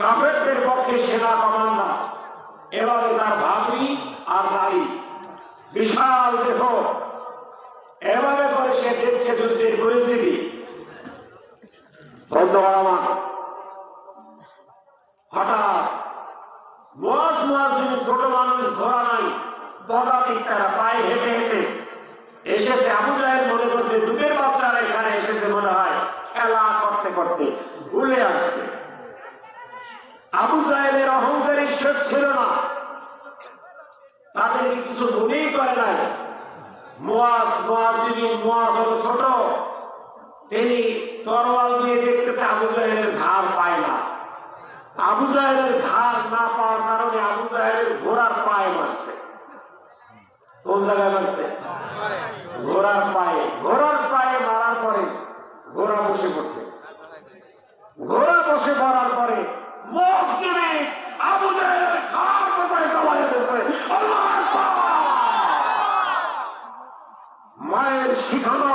কাফেরদের পক্ষে সেনা কমান্ডার এবারে তার ভাবি আর নারী। বিশাল দেহ। এভাবে করে সে দেখছে যুদ্ধের পরিস্থিতি। বন্ধুগণ আমার, হঠাৎ যিনি ছোট মানুষ ঘোরা নাই, পদাতিক তারা পায়ে হেঁটে হেঁটে এসেছে। আবু জাহেল মনে করছে, দুধের বাচ্চারা এখানে এসেছে মনে হয়, খেলা করতে করতে ভুলে আসছে। আবু জাহেলের অহংকার ঈশ্বর ছিল না। তাদেরকে কিছু মনেই করে নাই। মোয়াজ মোয়াজ হলো ছোট। তিনি তরোয়াল দিয়ে দেখতেছে আবু ঘাড় পায় না। আবু না পাওয়ার কারণে আবু ঘোড়ার পায়ে মারছে। কোন জায়গায় ঘোড়ার পায়ে। ঘোড়ার পায়ে মারার পরে ঘোড়া বসে বসে ঘোড়া বসে পড়ার পরে মসজিদে আবু জাহেলের ঘাড় কোথায় সবাই বসে আল্লাহ আকবার! মায়ের শিখানো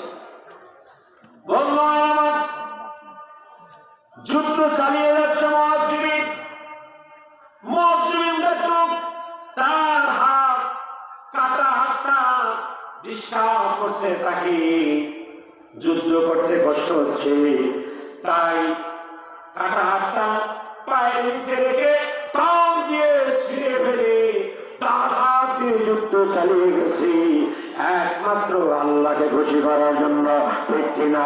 যুদ্ধ চালিয়ে যাচ্ছে তার হাত, কাটা হাতটা ডিস্টার্ব করছে তাকে। যুদ্ধ করতে কষ্ট হচ্ছে, তাই কাটা হাতটা পায়ের নিচে রেখে দিয়ে ফেলে তার হাত দিয়ে যুদ্ধ চালিয়ে গেছে। একমাত্র আল্লাহকে খুশি করার জন্য ঠিক কিনা?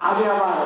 আমি আমার